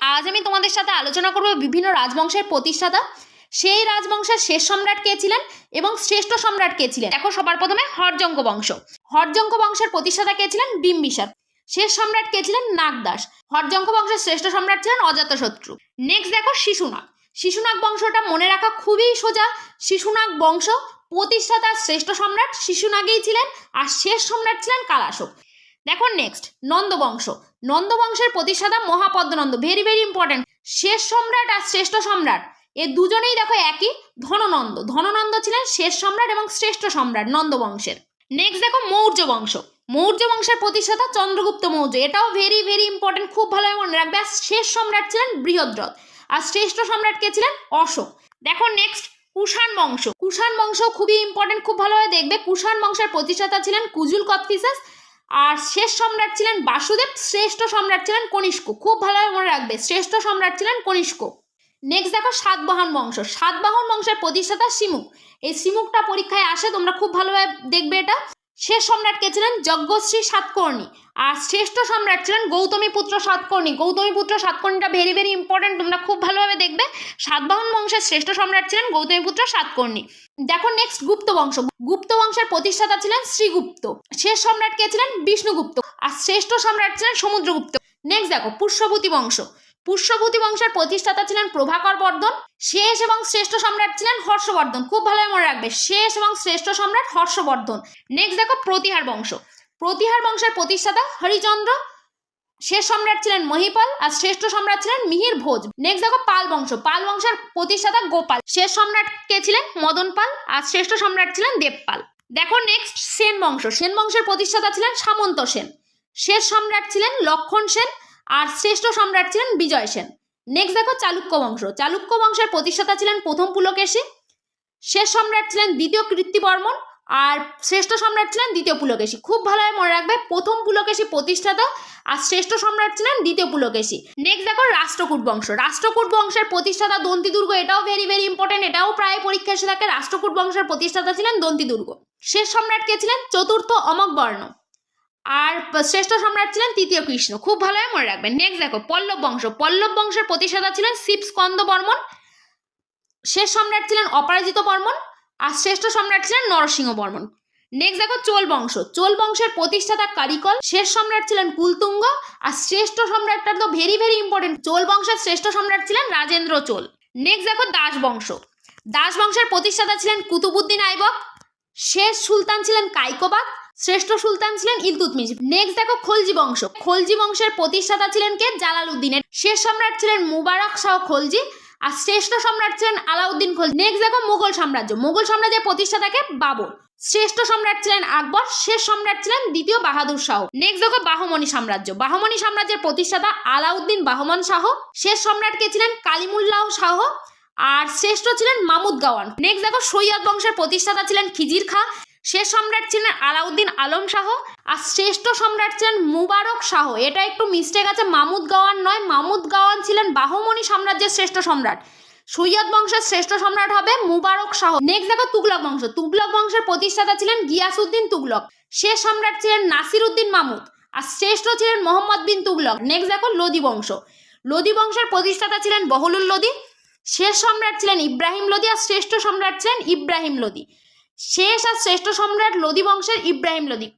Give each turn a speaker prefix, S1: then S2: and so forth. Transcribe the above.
S1: আজ আমি তোমাদের সাথে আলোচনা করব বিভিন্ন রাজবংশের প্রতিষ্ঠাতা। সেই রাজবংশের শেষ সম্রাট কে ছিলেন এবং শ্রেষ্ঠ সম্রাট কে ছিলেন? দেখো সবার প্রথমে হরজঙ্ক বংশ। হরজঙ্ক বংশের প্রতিষ্ঠাতা কে ছিলেন? বিম্বিসার। শেষ সম্রাট কে ছিলেন? নাগদাস। হরজঙ্ক বংশের শ্রেষ্ঠ সম্রাট ছিলেন অজাতশত্রু। নেক্সট দেখো শিশুনাগ। শিশুনাগ বংশটা মনে রাখা খুবই সোজা। শিশুনাগ বংশ প্রতিষ্ঠাতা শ্রেষ্ঠ সম্রাট শিশুনাগেই ছিলেন আর শেষ সম্রাট ছিলেন কালাশোক। দেখো নেক্সট নন্দবংশ নন্দবংশের প্রতিষ্ঠাতা মহাপদ্মনন্দ ভেরি ভেরি ইম্পর্টেন্ট শেষ সম্রাট আর শ্রেষ্ঠ সম্রাট, এ দুজনেই দেখো একই, ধননন্দ। ধননন্দ ছিলেন শেষ সম্রাট এবং শ্রেষ্ঠ সম্রাট নন্দবংশের। নেক্সট দেখো মৌর্য বংশ। মৌর্য বংশের প্রতিষ্ঠাতা চন্দ্রগুপ্ত মৌর্য, এটাও ভেরি ভেরি ইম্পর্টেন্ট খুব ভালোভাবে মনে রাখবে। আর শেষ সম্রাট ছিলেন বৃহদ্রথ। আর শ্রেষ্ঠ সম্রাট কে ছিলেন অশোক। দেখো নেক্সট কুষাণ বংশ। কুষাণ বংশ খুবই ইম্পর্টেন্ট খুব ভালোভাবে দেখবে। কুষাণ বংশের প্রতিষ্ঠাতা ছিলেন কুজুল কথফিসাস আর শেষ সম্রাট ছিলেন বাসুদেব, শ্রেষ্ঠ সম্রাট ছিলেন কনিষ্ক। খুব ভালোভাবে মনে রাখবে, শ্রেষ্ঠ সম্রাট ছিলেন কনিষ্ক। নেক্সট দেখো সাতবাহন বংশ। সাতবাহন বংশের প্রতিষ্ঠাতা শিমুক। এই শিমুকটা পরীক্ষায় আসে, তোমরা খুব ভালোভাবে দেখবে এটা। শেষ সম্রাট কে ছিলেন যজ্ঞশ্রী সাতকর্ণী। আর শ্রেষ্ঠ সম্রাট ছিলেন গৌতমী পুত্র সাতকর্ণী। গৌতমী পুত্র সাতকর্ণীটা ভেরি ভেরি ইম্পর্টেন্ট তোমরা খুব ভালোভাবে দেখবে। সাতবাহন বংশের শ্রেষ্ঠ সম্রাট ছিলেন গৌতমী পুত্র সাতকর্ণী। দেখো নেক্সট গুপ্ত বংশ। গুপ্ত বংশের প্রতিষ্ঠাতা ছিলেন শ্রীগুপ্ত। শেষ সম্রাট কে ছিলেন বিষ্ণুগুপ্ত। আর শ্রেষ্ঠ সম্রাট ছিলেন সমুদ্রগুপ্ত। নেক্সট দেখো পুষ্যভূতি বংশ। পুষ্যভূতি বংশের প্রতিষ্ঠাতা ছিলেন প্রভাকর বর্ধন, শেষ এবং শ্রেষ্ঠ সম্রাট ছিলেন হর্ষবর্ধন। খুব ভালোভাবে মনে রাখবে, শেষ এবং শ্রেষ্ঠ সম্রাট হর্ষবর্ধন। নেক্সট দেখো প্রতিহার বংশ। প্রতিহার বংশের প্রতিষ্ঠাতা হরিচন্দ্র, শেষ সম্রাট ছিলেন মহিপাল আর শ্রেষ্ঠ সম্রাট ছিলেন মিহির ভোজ। নেক্সট দেখো পাল বংশ। পাল বংশের প্রতিষ্ঠাতা গোপাল। শেষ সম্রাট কে ছিলেন? মদন পাল আর শ্রেষ্ঠ সম্রাট ছিলেন দেবপাল। দেখো নেক্সট সেন বংশ। সেন বংশের প্রতিষ্ঠাতা ছিলেন সামন্ত সেন। শেষ সম্রাট ছিলেন লক্ষণ সেন আর শ্রেষ্ঠ সম্রাট ছিলেন বিজয় সেন। নেক্সট দেখো চালুক্য বংশ। চালুক্য বংশের প্রতিষ্ঠাতা ছিলেন প্রথম পুলকেশী। শেষ সম্রাট ছিলেন দ্বিতীয় কীর্তিবর্মন আর শ্রেষ্ঠ সম্রাট ছিলেন দ্বিতীয় পুলকেশী। খুব ভালোভাবে মনে রাখবে, প্রথম পুলকেশী প্রতিষ্ঠাতা আর শ্রেষ্ঠ সম্রাট ছিলেন দ্বিতীয় পুলকেশী। নেক্সট দেখো রাষ্ট্রকূট বংশ। রাষ্ট্রকূট বংশের প্রতিষ্ঠাতা দন্তি দুর্গ এটাও ভেরি ভেরি ইম্পর্টেন্ট এটাও প্রায় পরীক্ষা এসে থাকে। রাষ্ট্রকূট বংশের প্রতিষ্ঠাতা ছিলেন দন্তি দুর্গ শেষ সম্রাট কে ছিলেন? চতুর্থ অমক বর্ণ আর শ্রেষ্ঠ সম্রাট ছিলেন তৃতীয় কৃষ্ণ। খুব ভালোভাবে মনে রাখবেন। নেক্সট দেখো, পল্লব বংশ। পল্লব বংশের প্রতিষ্ঠাতা ছিলেন শিব স্কন্দ বর্মন। শেষ সম্রাট ছিলেন অপরাজিত বর্মন আর শ্রেষ্ঠ সম্রাট ছিলেন নরসিংহ বর্মন। নেক্সট দেখো, চোল বংশ। চোল বংশের প্রতিষ্ঠাতা কারিকল। শেষ সম্রাট ছিলেন কুলতুঙ্গ আর শ্রেষ্ঠ সম্রাটটা তো ভেরি ভেরি ইম্পর্টেন্ট চোল বংশের শ্রেষ্ঠ সম্রাট ছিলেন রাজেন্দ্র চোল। নেক্সট দেখো, দাস বংশ। দাস বংশের প্রতিষ্ঠাতা ছিলেন কুতুবুদ্দিন আইবক। শেষ সুলতান ছিলেন কাইকোবাদ। শ্রেষ্ঠ সুলতান ছিলেন ইলতুতমিশ নেক্সট দেখো খলজি বংশ। খলজি বংশের প্রতিষ্ঠাতা ছিলেন কে? জালালউদ্দিনের। শেষ সম্রাট ছিলেন মুবারক শাহ খলজি আর শ্রেষ্ঠ সম্রাট ছিলেন আলাউদ্দিন খলজি। নেক্সট দেখো মুঘল সাম্রাজ্য। মুঘল সাম্রাজ্যের প্রতিষ্ঠাতাকে বাবর। শ্রেষ্ঠ সম্রাট ছিলেন আকবর। শেষ সম্রাট ছিলেন দ্বিতীয় বাহাদুর শাহ। নেক্সট দেখো বাহমনি সাম্রাজ্য। বাহমনি সাম্রাজ্যের প্রতিষ্ঠাতা আলাউদ্দিন বাহমন শাহ। শেষ সম্রাট কে ছিলেন? কালিমুল্লাহ শাহ। আর শ্রেষ্ঠ ছিলেন মামুদ গাওয়ান। নেক্সট দেখো সৈয়দ বংশের প্রতিষ্ঠাতা ছিলেন খিজির খা। শেষ সম্রাট ছিলেন আলাউদ্দিন আলম শাহ আর শ্রেষ্ঠ সম্রাট ছিলেন মুবারক শাহ। এটা একটু মিস্টেক আছে, মামুদ গাওয়ান নয়। মামুদ গাওয়ান ছিলেন বাহমনি সাম্রাজ্যের শ্রেষ্ঠ সম্রাট। সৈয়দ বংশের শ্রেষ্ঠ সম্রাট হবে মুবারক শাহ। নেক্সট দেখো তুগলক বংশ। তুগলক বংশের প্রতিষ্ঠাতা ছিলেন গিয়াসউদ্দিন তুগলক। শেষ সম্রাট ছিলেন নাসির উদ্দিন মামুদ আর শ্রেষ্ঠ ছিলেন মোহাম্মদ বিন তুগলক। নেক্সট দেখো লোদি বংশ। লোদি বংশের প্রতিষ্ঠাতা ছিলেন বহলুল লোদি। শেষ সম্রাট ছিলেন ইব্রাহিম লোদি আর শ্রেষ্ঠ সম্রাট ছিলেন ইব্রাহিম লোদি। শেষ আর শ্রেষ্ঠ সম্রাট লোদি বংশের ইব্রাহিম লোদি।